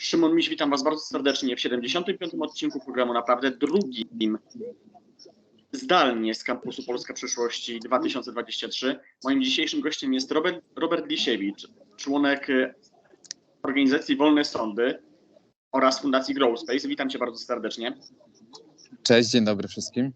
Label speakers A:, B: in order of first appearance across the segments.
A: Szymon Miś, witam Was bardzo serdecznie w 75. odcinku programu Naprawdę drugim zdalnie z kampusu Polska Przyszłości 2023. Moim dzisiejszym gościem jest Robert, Robert Lisiewicz, członek e, organizacji Wolne Sądy oraz Fundacji Growspace. Witam Cię bardzo serdecznie.
B: Cześć, dzień dobry wszystkim.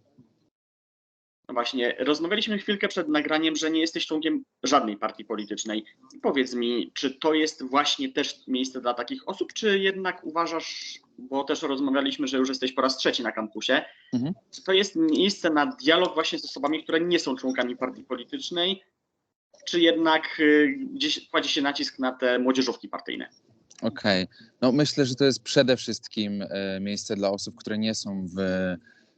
A: No właśnie, rozmawialiśmy chwilkę przed nagraniem, że nie jesteś członkiem żadnej partii politycznej. Powiedz mi, czy to jest właśnie też miejsce dla takich osób, czy jednak uważasz, bo też rozmawialiśmy, że już jesteś po raz trzeci na kampusie,
B: Mhm.
A: czy to jest miejsce na dialog właśnie z osobami, które nie są członkami partii politycznej, czy jednak y, gdzieś kładzie się nacisk na te młodzieżówki partyjne?
B: Okej. No myślę, że to jest przede wszystkim e, miejsce dla osób, które nie są w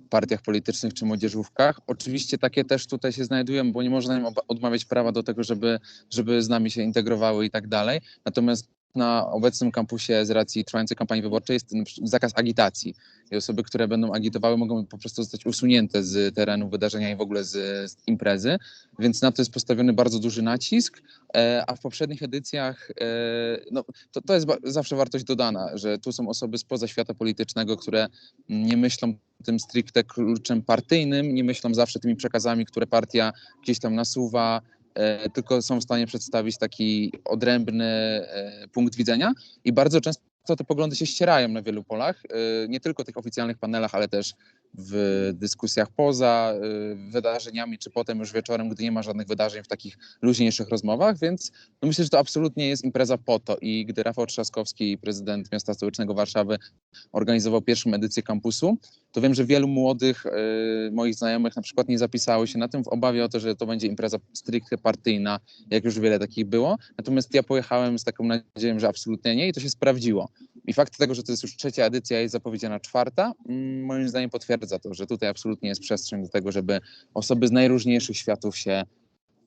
B: partiach politycznych czy młodzieżówkach. Oczywiście takie też tutaj się znajdują, bo nie można im odmawiać prawa do tego, żeby, żeby z nami się integrowały i tak dalej. Natomiast na obecnym kampusie z racji trwającej kampanii wyborczej jest zakaz agitacji i osoby, które będą agitowały mogą po prostu zostać usunięte z terenu wydarzenia i w ogóle z, z imprezy, więc na to jest postawiony bardzo duży nacisk, e, a w poprzednich edycjach e, no, to, to jest zawsze wartość dodana, że tu są osoby spoza świata politycznego, które nie myślą tym stricte kluczem partyjnym, nie myślą zawsze tymi przekazami, które partia gdzieś tam nasuwa, e, tylko są w stanie przedstawić taki odrębny e, punkt widzenia. I bardzo często te poglądy się ścierają na wielu polach, e, nie tylko tych oficjalnych panelach, ale też w dyskusjach poza e, wydarzeniami, czy potem już wieczorem, gdy nie ma żadnych wydarzeń w takich luźniejszych rozmowach, więc no myślę, że to absolutnie jest impreza po to i gdy Rafał Trzaskowski, prezydent miasta stołecznego Warszawy, organizował pierwszą edycję kampusu, to wiem, że wielu młodych e, moich znajomych na przykład nie zapisało się na tym w obawie o to, że to będzie impreza stricte partyjna, jak już wiele takich było. Natomiast ja pojechałem z taką nadzieją, że absolutnie nie i to się sprawdziło. I fakt tego, że to jest już trzecia edycja, jest zapowiedziana czwarta, mm, moim zdaniem potwierdza to, że tutaj absolutnie jest przestrzeń do tego, żeby osoby z najróżniejszych światów się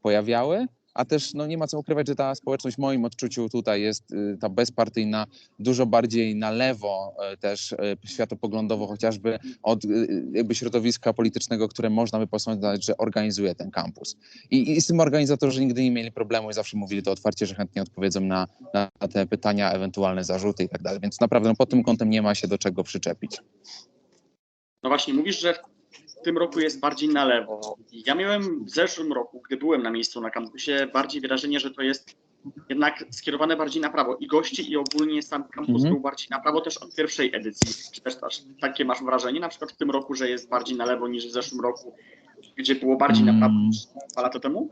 B: pojawiały, a też no, nie ma co ukrywać, że ta społeczność w moim odczuciu tutaj jest y, ta bezpartyjna, dużo bardziej na lewo y, też y, światopoglądowo, chociażby od jakby środowiska politycznego, które można by posądzać, że organizuje ten kampus. I, I z tym organizatorzy nigdy nie mieli problemu i zawsze mówili to otwarcie, że chętnie odpowiedzą na, na te pytania, ewentualne zarzuty i tak dalej. Więc naprawdę no, pod tym kątem nie ma się do czego przyczepić.
A: No właśnie, mówisz, że w tym roku jest bardziej na lewo. Ja miałem w zeszłym roku, gdy byłem na miejscu na kampusie, bardziej wrażenie, że to jest jednak skierowane bardziej na prawo. I gości, i ogólnie sam kampus
B: Mhm.
A: był bardziej na prawo też od pierwszej edycji. Czy też, też takie masz wrażenie, na przykład w tym roku, że jest bardziej na lewo niż w zeszłym roku, gdzie było bardziej na prawo
B: Mm.
A: niż dwa lata temu?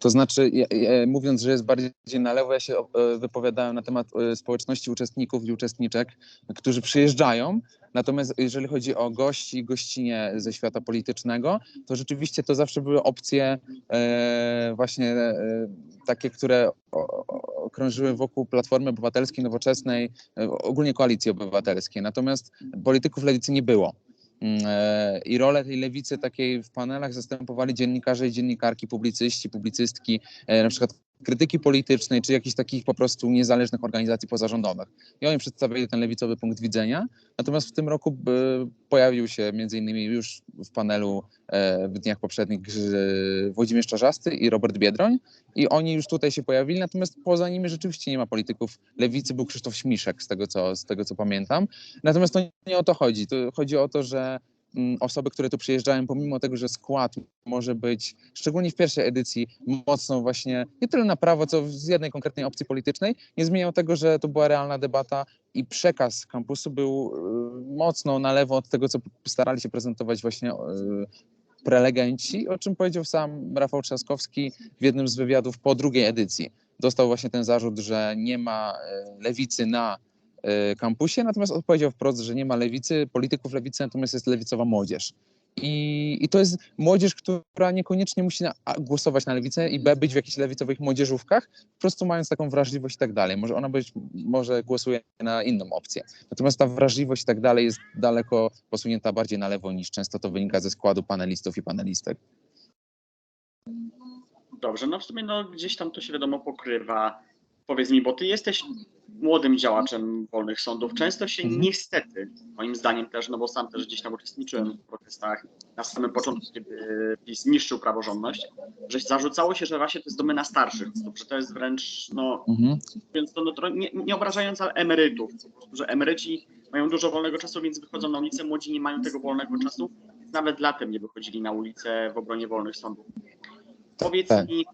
B: To znaczy, mówiąc, że jest bardziej na lewo, ja się e, wypowiadałem na temat e, społeczności uczestników i uczestniczek, którzy przyjeżdżają. Natomiast jeżeli chodzi o gości i gościnie ze świata politycznego, to rzeczywiście to zawsze były opcje e, właśnie takie, które krążyły wokół Platformy Obywatelskiej, Nowoczesnej, ogólnie Koalicji Obywatelskiej. Natomiast polityków lewicy nie było. Mm, e, I rolę tej lewicy takiej w panelach zastępowali dziennikarze i dziennikarki, publicyści, publicystki, e, na przykład krytyki politycznej, czy jakichś takich po prostu niezależnych organizacji pozarządowych. I oni przedstawiali ten lewicowy punkt widzenia. Natomiast w tym roku e, pojawił się między innymi już w panelu e, w dniach poprzednich e, Włodzimierz Czarzasty i Robert Biedroń. I oni już tutaj się pojawili, natomiast poza nimi rzeczywiście nie ma polityków lewicy, był Krzysztof Śmiszek, z tego co, z tego, co pamiętam. Natomiast to nie o to chodzi. To chodzi o to, że osoby, które tu przyjeżdżają, pomimo tego, że skład może być, szczególnie w pierwszej edycji, mocno właśnie nie tyle na prawo, co z jednej konkretnej opcji politycznej, nie zmieniał tego, że to była realna debata i przekaz kampusu był y, mocno na lewo od tego, co starali się prezentować właśnie y, prelegenci, o czym powiedział sam Rafał Trzaskowski w jednym z wywiadów po drugiej edycji. Dostał właśnie ten zarzut, że nie ma y, lewicy na kampusie, natomiast odpowiedział wprost, że nie ma lewicy, polityków lewicy, natomiast jest lewicowa młodzież. I, I to jest młodzież, która niekoniecznie musi na, A, głosować na lewicę i B być w jakichś lewicowych młodzieżówkach, po prostu mając taką wrażliwość i tak dalej. Może ona być, może głosuje na inną opcję. Natomiast ta wrażliwość i tak dalej jest daleko posunięta bardziej na lewo niż często to wynika ze składu panelistów i panelistek.
A: Dobrze, no w sumie no, gdzieś tam to się wiadomo pokrywa. Powiedz mi, bo ty jesteś młodym działaczem wolnych sądów. Często się
B: Mhm.
A: niestety, moim zdaniem też, no bo sam też gdzieś tam uczestniczyłem w protestach na samym początku, kiedy PiS niszczył praworządność, że zarzucało się, że właśnie to jest domena starszych osób, że to jest wręcz, no,
B: Mhm.
A: więc to, no, to nie, nie obrażając, ale emerytów, że emeryci mają dużo wolnego czasu, więc wychodzą na ulicę, młodzi nie mają tego wolnego czasu, nawet latem nie wychodzili na ulicę w obronie wolnych sądów. Powiedz
B: Tak.
A: mi,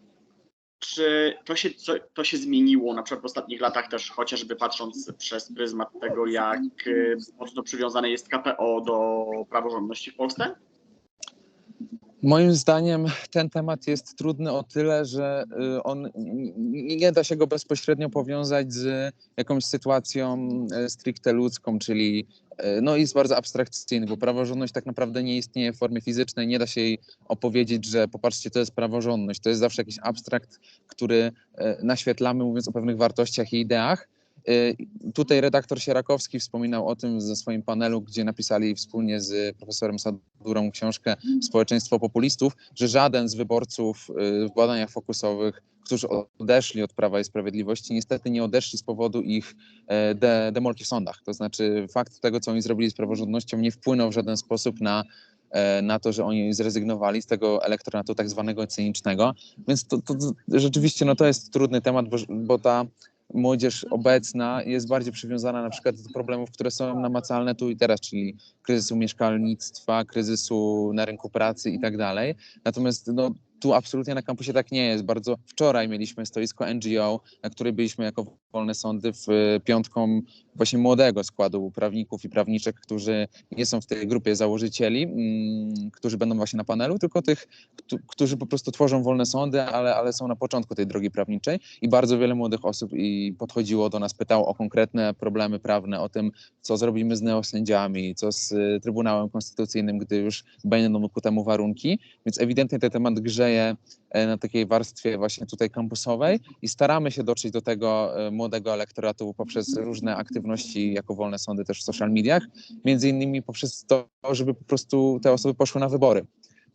A: czy to się, to się zmieniło na przykład w ostatnich latach też, chociażby patrząc przez pryzmat tego, jak y, mocno przywiązane jest KPO do praworządności w Polsce?
B: Moim zdaniem ten temat jest trudny o tyle, że y, on nie da się go bezpośrednio powiązać z jakąś sytuacją y, stricte ludzką, czyli y, no jest bardzo abstrakcyjny, bo praworządność tak naprawdę nie istnieje w formie fizycznej, nie da się jej opowiedzieć, że popatrzcie, to jest praworządność, to jest zawsze jakiś abstrakt, który naświetlamy mówiąc o pewnych wartościach i ideach. Y, Tutaj redaktor Sierakowski wspominał o tym ze swoim panelu, gdzie napisali wspólnie z profesorem Sadurą książkę Społeczeństwo Populistów, że żaden z wyborców y, w badaniach fokusowych, którzy odeszli od Prawa i Sprawiedliwości, niestety nie odeszli z powodu ich e, de, demolki w sądach. To znaczy fakt tego, co oni zrobili z praworządnością, nie wpłynął w żaden sposób na, e, na to, że oni zrezygnowali z tego elektoratu tak zwanego cynicznego. Więc to, to, to rzeczywiście no, to jest trudny temat, bo, bo ta młodzież obecna jest bardziej przywiązana na przykład do problemów, które są namacalne tu i teraz, czyli kryzysu mieszkalnictwa, kryzysu na rynku pracy i tak dalej. Natomiast no, tu absolutnie na kampusie tak nie jest. Bardzo wczoraj mieliśmy stoisko NGO, na której byliśmy jako wolne sądy w e, piątką właśnie młodego składu prawników i prawniczek, którzy nie są w tej grupie założycieli, mm, którzy będą właśnie na panelu, tylko tych, któ- którzy po prostu tworzą wolne sądy, ale, ale są na początku tej drogi prawniczej i bardzo wiele młodych osób i podchodziło do nas, pytało o konkretne problemy prawne, o tym, co zrobimy z neosędziami, co z y, Trybunałem Konstytucyjnym, gdy już będą ku temu warunki, więc ewidentnie ten temat grzeje e, na takiej warstwie właśnie tutaj kampusowej i staramy się dotrzeć do tego e, młodego elektoratu poprzez różne aktywności jako wolne sądy też w social mediach, między innymi poprzez to, żeby po prostu te osoby poszły na wybory.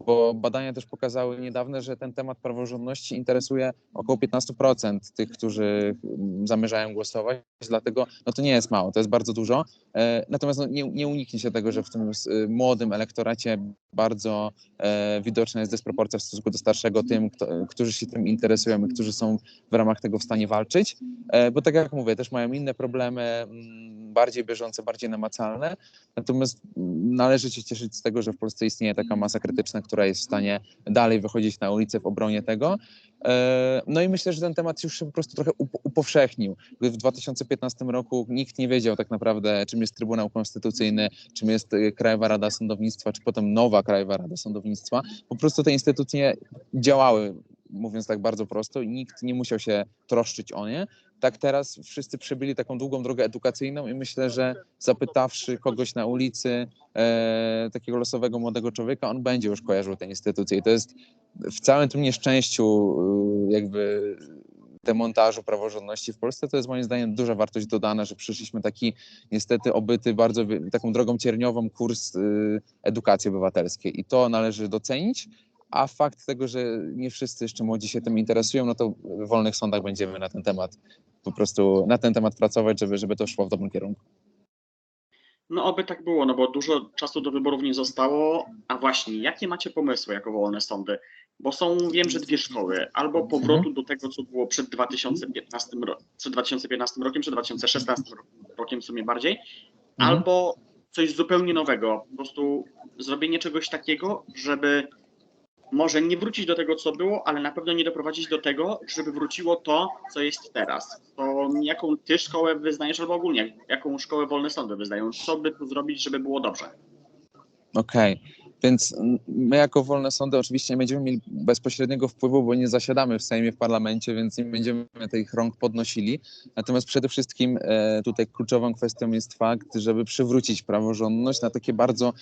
B: Bo badania też pokazały niedawne, że ten temat praworządności interesuje około 15% tych, którzy mm, zamierzają głosować, dlatego no to nie jest mało, to jest bardzo dużo. E, Natomiast no, nie, nie uniknie się tego, że w tym y, młodym elektoracie bardzo e, widoczna jest dysproporcja w stosunku do starszego tym, kto, którzy się tym interesują i którzy są w ramach tego w stanie walczyć. E, bo tak jak mówię, też mają inne problemy, mm, bardziej bieżące, bardziej namacalne. Natomiast mm, należy się cieszyć z tego, że w Polsce istnieje taka masa krytyczna, która jest w stanie dalej wychodzić na ulicę w obronie tego. E, No i myślę, że ten temat już się po prostu trochę up- upowszechnił. Gdy w 2015 roku nikt nie wiedział tak naprawdę, czym jest Trybunał Konstytucyjny, czym jest e, Krajowa Rada Sądownictwa, czy potem nowa Krajowa Rada Sądownictwa. Po prostu te instytucje działały, mówiąc tak bardzo prosto, i nikt nie musiał się troszczyć o nie. Tak teraz wszyscy przebyli taką długą drogę edukacyjną i myślę, że zapytawszy kogoś na ulicy, e, takiego losowego młodego człowieka, on będzie już kojarzył te instytucje. I to jest w całym tym nieszczęściu y, jakby demontażu praworządności w Polsce, to jest moim zdaniem duża wartość dodana, że przyszliśmy taki niestety obyty bardzo taką drogą cierniową kurs y, edukacji obywatelskiej i to należy docenić, a fakt tego, że nie wszyscy jeszcze młodzi się tym interesują, no to w wolnych sądach będziemy na ten temat po prostu na ten temat pracować, żeby, żeby to szło w dobrym kierunku.
A: No oby tak było, no bo dużo czasu do wyborów nie zostało. A właśnie, jakie macie pomysły jako wolne sądy? Bo są, wiem, że dwie szkoły. Albo powrotu do tego, co było przed 2015, ro- przed 2015 rokiem, przed 2016 ro- rokiem w sumie bardziej,
B: Mhm.
A: albo coś zupełnie nowego. Po prostu zrobienie czegoś takiego, żeby może nie wrócić do tego, co było, ale na pewno nie doprowadzić do tego, żeby wróciło to, co jest teraz. To jaką ty szkołę wyznajesz, albo ogólnie, jaką szkołę wolne sądy wyznają? Co by tu zrobić, żeby było dobrze?
B: Okej, więc mm, my jako wolne sądy oczywiście nie będziemy mieli bezpośredniego wpływu, bo nie zasiadamy w Sejmie, w parlamencie, więc nie będziemy tych rąk podnosili. Natomiast przede wszystkim e, tutaj kluczową kwestią jest fakt, żeby przywrócić praworządność na takie bardzo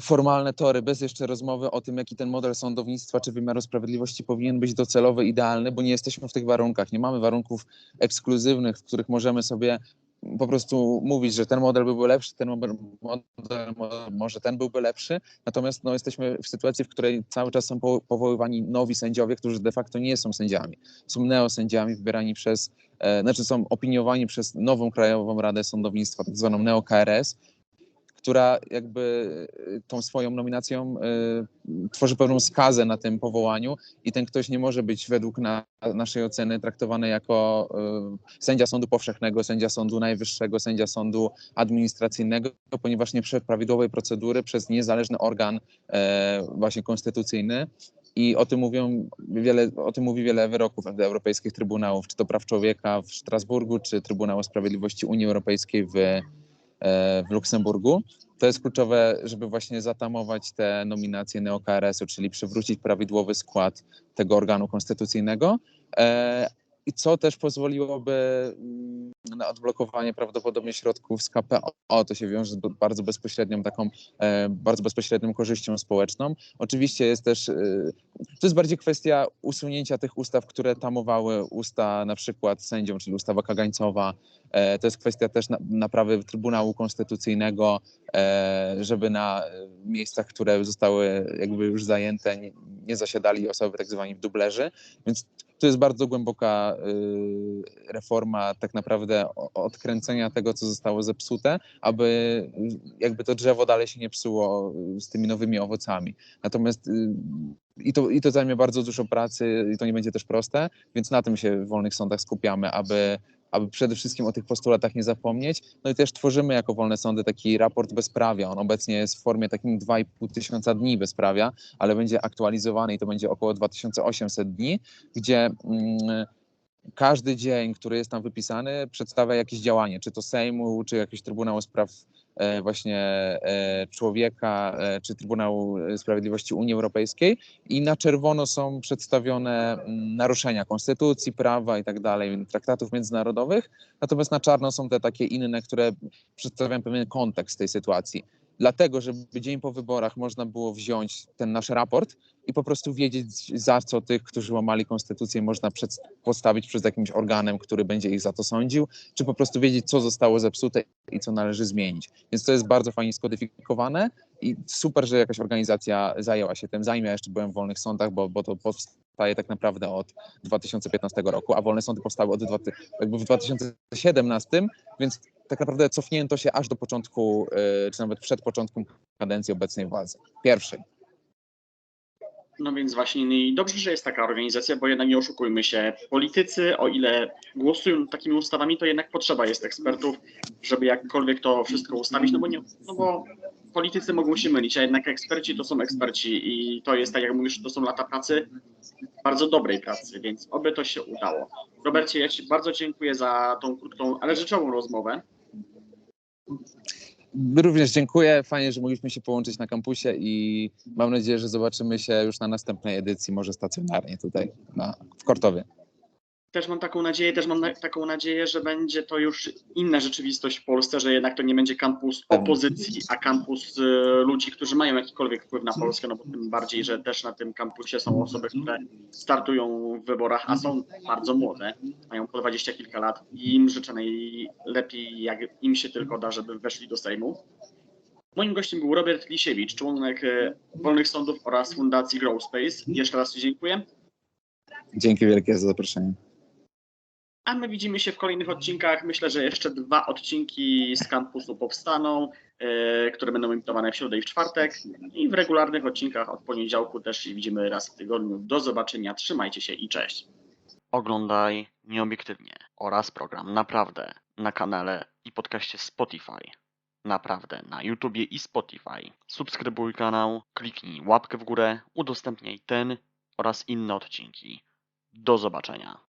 B: formalne tory, bez jeszcze rozmowy o tym, jaki ten model sądownictwa czy wymiaru sprawiedliwości powinien być docelowy, idealny, bo nie jesteśmy w tych warunkach. Nie mamy warunków ekskluzywnych, w których możemy sobie po prostu mówić, że ten model byłby lepszy, ten model, może ten byłby lepszy. Natomiast no, jesteśmy w sytuacji, w której cały czas są po- powoływani nowi sędziowie, którzy de facto nie są sędziami. Są neosędziami wybierani przez, e, znaczy są opiniowani przez nową Krajową Radę Sądownictwa, tak zwaną neo-KRS, która jakby e, tą swoją nominacją e, tworzy pewną skazę na tym powołaniu i ten ktoś nie może być według na, naszej oceny traktowany jako e, sędzia sądu powszechnego, sędzia sądu najwyższego, sędzia sądu administracyjnego, ponieważ nie przed prawidłowej procedury przez niezależny organ e, właśnie konstytucyjny. I o tym mówią wiele, o tym mówi wiele wyroków europejskich trybunałów, czy to praw człowieka w Strasburgu, czy Trybunału Sprawiedliwości Unii Europejskiej w, w Luksemburgu. To jest kluczowe, żeby właśnie zatamować te nominacje neo-KRS-u, czyli przywrócić prawidłowy skład tego organu konstytucyjnego. I co też pozwoliłoby mm, na odblokowanie prawdopodobnie środków z KPO. To się wiąże z bardzo bezpośrednią taką, e, bardzo bezpośrednią korzyścią społeczną. Oczywiście jest też, e, to jest bardziej kwestia usunięcia tych ustaw, które tamowały usta na przykład sędziom, czyli ustawa kagańcowa. E, To jest kwestia też na- naprawy Trybunału Konstytucyjnego, żeby na miejscach, które zostały jakby już zajęte, nie, zasiadali osoby tak zwani dublerzy. Więc to jest bardzo głęboka y, reforma tak naprawdę odkręcenia tego, co zostało zepsute, aby y, jakby to drzewo dalej się nie psuło y, z tymi nowymi owocami. Natomiast i to, i to zajmie bardzo dużo pracy i to nie będzie też proste, więc na tym się w wolnych sądach skupiamy, aby aby przede wszystkim o tych postulatach nie zapomnieć. No i też tworzymy jako wolne sądy taki raport bezprawia. On obecnie jest w formie takim 2,5 tysiąca dni bezprawia, ale będzie aktualizowany i to będzie około 2800 dni, gdzie mm, każdy dzień, który jest tam wypisany, przedstawia jakieś działanie, czy to Sejmu, czy jakiegoś Trybunału Spraw e, właśnie e, człowieka, e, czy Trybunału Sprawiedliwości Unii Europejskiej i na czerwono są przedstawione mm, naruszenia konstytucji, prawa i tak dalej, traktatów międzynarodowych, natomiast na czarno są te takie inne, które przedstawiają pewien kontekst tej sytuacji. Dlatego, żeby dzień po wyborach można było wziąć ten nasz raport i po prostu wiedzieć, za co tych, którzy łamali konstytucję, można przed, postawić przed jakimś organem, który będzie ich za to sądził, czy po prostu wiedzieć, co zostało zepsute i co należy zmienić. Więc to jest bardzo fajnie skodyfikowane i super, że jakaś organizacja zajęła się tym. Zanim ja jeszcze byłem w wolnych sądach, bo, bo to powstaje tak naprawdę od 2015 roku, a wolne sądy powstały od jakby w 2017, więc tak naprawdę cofnięto się aż do początku, y, czy nawet przed początkiem kadencji obecnej władzy, pierwszej.
A: No więc właśnie no dobrze, że jest taka organizacja, bo jednak nie oszukujmy się, politycy, o ile głosują takimi ustawami, to jednak potrzeba jest ekspertów, żeby jakkolwiek to wszystko ustawić, no bo nie, no bo politycy mogą się mylić, a jednak eksperci to są eksperci i to jest, tak jak mówisz, to są lata pracy, bardzo dobrej pracy, więc oby to się udało. Robercie, ja Ci bardzo dziękuję za tą krótką, ale rzeczową rozmowę.
B: Również dziękuję. Fajnie, że mogliśmy się połączyć na kampusie i mam nadzieję, że zobaczymy się już na następnej edycji, może stacjonarnie tutaj na, w Kortowie.
A: Też mam taką nadzieję, też mam na, taką nadzieję, że będzie to już inna rzeczywistość w Polsce, że jednak to nie będzie kampus opozycji, a kampus y, ludzi, którzy mają jakikolwiek wpływ na Polskę, no bo tym bardziej, że też na tym kampusie są osoby, które startują w wyborach, a są bardzo młode, mają po dwadzieścia kilka lat i im życzę najlepiej, jak im się tylko da, żeby weszli do Sejmu. Moim gościem był Robert Lisiewicz, członek y, Wolnych Sądów oraz Fundacji Grow Space. Jeszcze raz Ci dziękuję.
B: Dzięki wielkie za zaproszenie.
A: A my widzimy się w kolejnych odcinkach. Myślę, że jeszcze dwa odcinki z kampusu powstaną, e, które będą emitowane w środę i w czwartek. I w regularnych odcinkach od poniedziałku też się widzimy raz w tygodniu. Do zobaczenia, trzymajcie się i cześć. Oglądaj nieobiektywnie oraz program Naprawdę na kanale i podcaście Spotify. Naprawdę na YouTubie i Spotify. Subskrybuj kanał, kliknij łapkę w górę, udostępniaj ten oraz inne odcinki. Do zobaczenia.